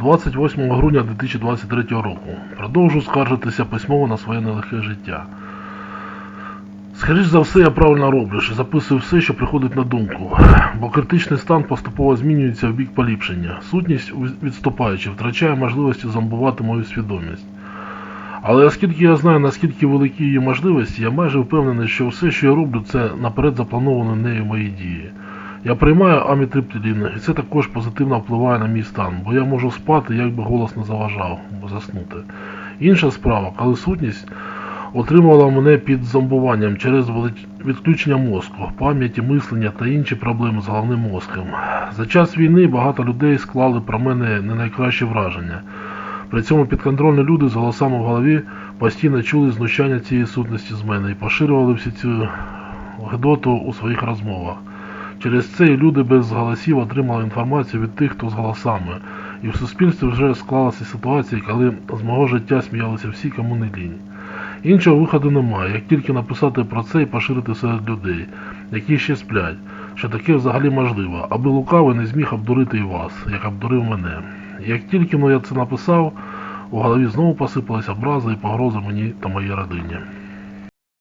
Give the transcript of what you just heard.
28 грудня 2023 року. Продовжу скаржитися письмово на своє нелегке життя. Скоріш за все, я правильно роблю, що записую все, що приходить на думку, бо критичний стан поступово змінюється в бік поліпшення. Сутність, відступаючи, втрачає можливості зомбувати мою свідомість. Але оскільки я знаю, наскільки великі її можливості, я майже впевнений, що все, що я роблю, це наперед заплановані нею мої дії. Я приймаю амітриптилін, і це також позитивно впливає на мій стан, бо я можу спати, як би голос не заважав, бо заснути. Інша справа, коли сутність отримувала мене під зомбуванням через відключення мозку, пам'яті, мислення та інші проблеми з головним мозком. За час війни багато людей склали про мене не найкраще враження. При цьому підконтрольні люди з голосами в голові постійно чули знущання цієї сутності з мене і поширювали всю цю гидоту у своїх розмовах. Через це і люди без голосів отримали інформацію від тих, хто з голосами. І в суспільстві вже склалася ситуація, коли з мого життя сміялися всі, кому не лінь. Іншого виходу немає, як тільки написати про це і поширити серед людей, які ще сплять, що таке взагалі можливо, аби лукавий не зміг обдурити і вас, як обдурив мене. Як тільки ну, я це написав, у голові знову посипалися образи і погрози мені та моїй родині.